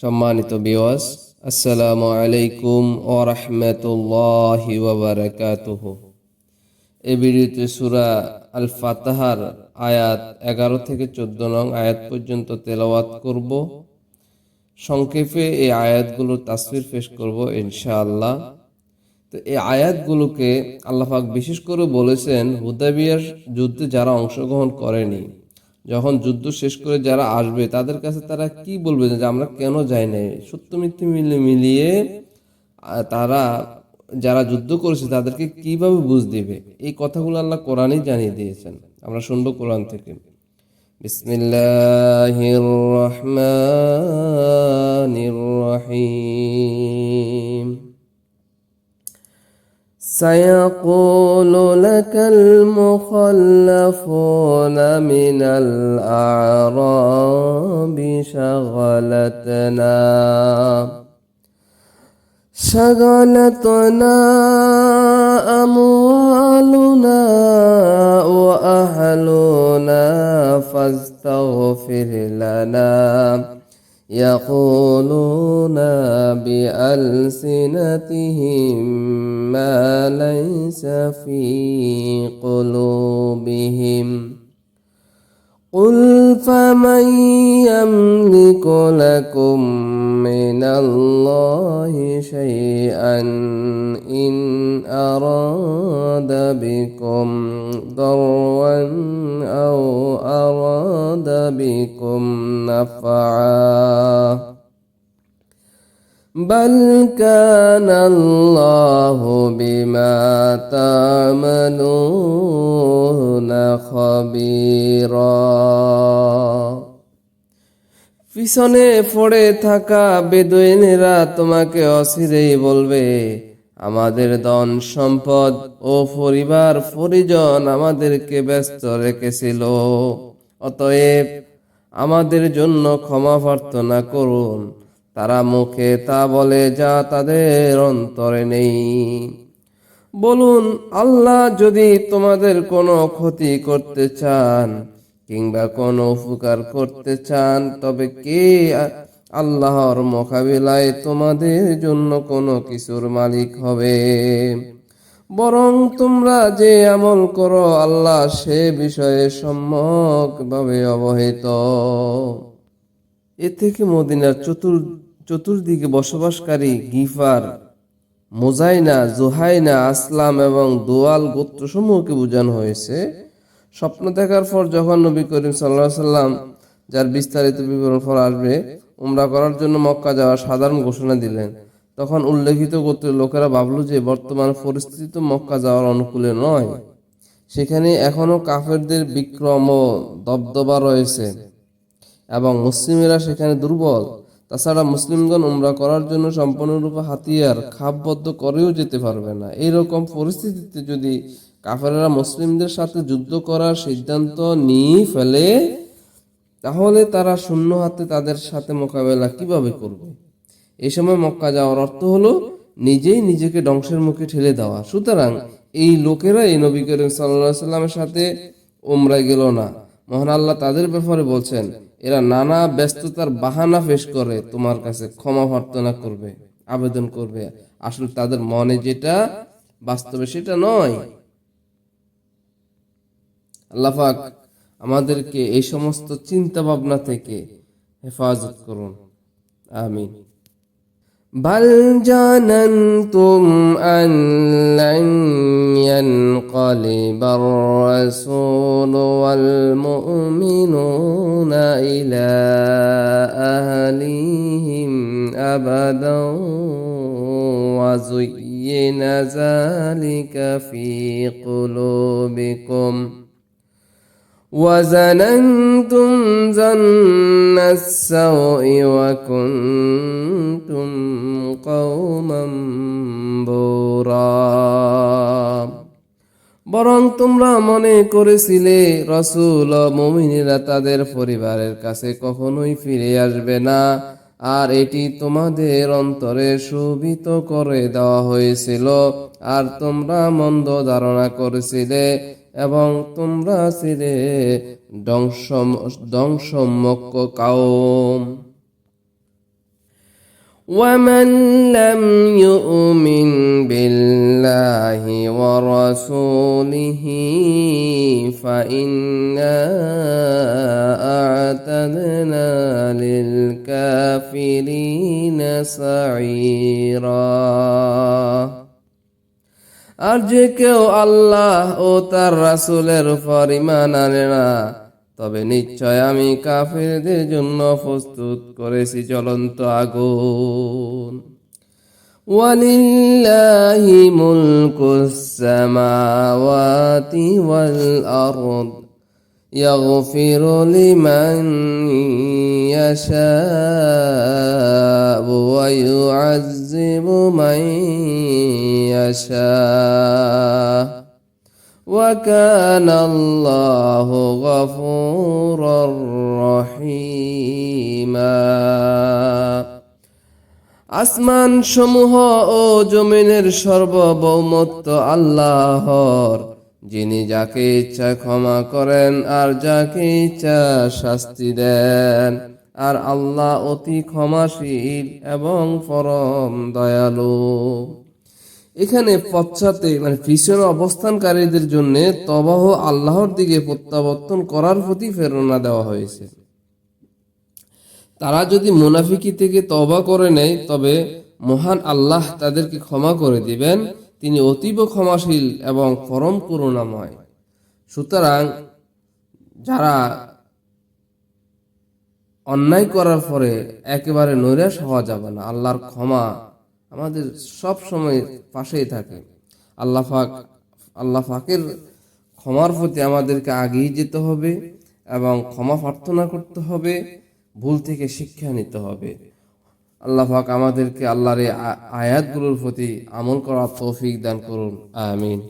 সম্মানিত বিওয়াস আসসালামু আলাইকুম ও রহমতুল্লাহি ওবরাকাতুহ এই ভিডিওতে সুরা আল ফাতাহার আয়াত এগারো থেকে চোদ্দ নং আয়াত পর্যন্ত তেলাওয়াত করব। সংক্ষেপে এই আয়াতগুলোর তাসবির পেশ করব ইনশাআল্লাহ। তো এই আয়াতগুলোকে আল্লাহাক বিশেষ করে বলেছেন হুদাবিয়ার যুদ্ধে যারা অংশগ্রহণ করেনি যখন যুদ্ধ শেষ করে যারা আসবে, তাদের কাছে তারা কি বলবে যে আমরা কেন যাই নাই? সত্য মিথ্যে মিলে মিলিয়ে তারা যারা যুদ্ধ করেছে তাদেরকে কীভাবে বুঝ দিবে? এই কথাগুলো আল্লাহ কোরআনই জানিয়ে দিয়েছেন। আমরা শুনব কোরআন থেকে। বিসমিল্লাহির রহমানির রহিম। سيقول لك المخلفون من الأعراب شغلتنا. شغلتنا أموالنا وأهلنا فاستغفر لنا. يقولون بألسنتهم ما ليس في قلوبهم. قل فمن يملك لكم من الله شيئا إن أراد بكم ضرا أو أراد بكم نفعا بل كان الله بما تعملون خبيرا পিছনে পড়ে থাকা বেদুইনেরা তোমাকে অচিরেই বলবে আমাদের ধন সম্পদ ও পরিবার পরিজন আমাদেরকে ব্যস্ত রেখেছিল অতএব আমাদের জন্য ক্ষমা প্রার্থনা করুন তারা মুখে তা বলে, যা তাদের অন্তরে নেই। বলুন, আল্লাহ যদি তোমাদের কোনো ক্ষতি করতে চান কিংবা কোনো উপকার করতে চান, তবে কে আল্লাহর মোকাবিলায় তোমাদের জন্য কোনো কিছুর মালিক হবে? বরং তোমরা যে আমল করো, আল্লাহ সে বিষয়ে সম্যকভাবে অবহিত। এ থেকে মদিনার চতুর, চতুর্দিকে বসবাসকারী গিফার মোজাইনা, জোহাইনা, আসলাম এবং দোয়াল গোত্রসমূহকে বোঝানো হয়েছে। স্বপ্ন দেখার পর যখন নবী করিম সাল্লাহ সাল্লাম যার বিস্তারিত বিবরণ পর আসবে, উমরা করার জন্য মক্কা যাওয়ার সাধারণ ঘোষণা দিলেন। তখন উল্লেখিত গোত্রের লোকেরা ভাবল যে বর্তমান পরিস্থিতি তো মক্কা যাওয়ার অনুকূলে নয়। সেখানে এখনও কাফেরদের বিক্রম ও দবদবা রয়েছে। এবং মুসলিমেরা সেখানে দুর্বল। তাছাড়া মুসলিমগণ উমরা করার জন্য সম্পূর্ণরূপে হাতিয়ার খাপবদ্ধ করেও যেতে পারবে না। এইরকম পরিস্থিতিতে যদি কাফেররা মুসলিমদের সাথে যুদ্ধ করার সিদ্ধান্ত নিয়ে ফেলে, তাহলে তারা শূন্য হাতে তাদের সাথে মোকাবেলা কীভাবে করবে? এই সময় মক্কা যাওয়ার অর্থ হলো নিজেই নিজেকে ধ্বংসের মুখে ঠেলে দেওয়া। সুতরাং এই লোকেরা এই নবী করিম সাল্লাহ সাল্লামের সাথে ওমরায় গেল না। মহান আল্লাহ তাদের ব্যাপারে বলছেন এরা নানা ব্যস্ততার বাহানা পেশ করে তোমার কাছে ক্ষমা প্রার্থনা করবে, আবেদন করবে। আসলে তাদের মনে যেটা বাস্তবে সেটা নয়। আল্লাহাক আমাদেরকে এই সমস্ত চিন্তা ভাবনা থেকে হেফাজত করুন। আমিন। بل ظننتم أن لن ينقلب الرسول والمؤمنون إلى أهليهم أبدا وزين ذلك في قلوبكم وزننتم ظن السوء وكنتم বরং তোমরা মনে করেছিলে, রসুল ও মমিনীরা তাদের পরিবারের কাছে কখনোই ফিরে আসবে না। আর এটি তোমাদের অন্তরে শোভিত করে দেওয়া হয়েছিল। আর তোমরা মন্দ ধারণা করেছিলে এবং তোমরা ছিলে ধ্বংস ধ্বংসমক্ষ কাউম। ومن لم يؤمن بالله ورسوله فإنا أعتدنا للكافرين سعيرا আর যে কেউ আল্লাহ ও তার রাসূলের উপর ঈমান আনে না তবে নিশ্চয় আমি কাফিরদের জন্য প্রস্তুত করেছি জ্বলন্ত আগুন ولله ملك السماوات والأرض يغفر لمن يشاء ويعذب من يشاء وكان الله غفورا رحيما আসমান সমূহ ও জমিনের সর্বভৌমত্ব আল্লাহর যিনি যাকে ইচ্ছা ক্ষমা করেন আর যাকে ইচ্ছা শাস্তি দেন আর আল্লাহ অতি ক্ষমাশীল এবং পরম দয়ালু এখানে পশ্চাতে মানে পিছনে অবস্থানকারীদের জন্য তবাহ আল্লাহর দিকে প্রত্যাবর্তন করার প্রতি প্রেরণা দেওয়া হয়েছে। তারা যদি মুনাফিকি থেকে তবা করে নেয়, তবে মহান আল্লাহ তাদেরকে ক্ষমা করে দিবেন। তিনি অতীব ক্ষমাশীল এবং পরম করুণাময়। সুতরাং যারা অন্যায় করার পরে একেবারে নৈরাশ হওয়া যাবে না। আল্লাহর ক্ষমা আমাদের সব সময় পাশেই থাকে। আল্লাহ ফাক আল্লাহ ফাকের ক্ষমার প্রতি আমাদেরকে আগেই যেতে হবে এবং ক্ষমা প্রার্থনা করতে হবে, ভুল থেকে শিক্ষা নিতে হবে। আল্লাহ পাক আমাদেরকে আল্লাহর আয়াতগুলোর প্রতি আমল করার তৌফিক দান করুন। আমিন।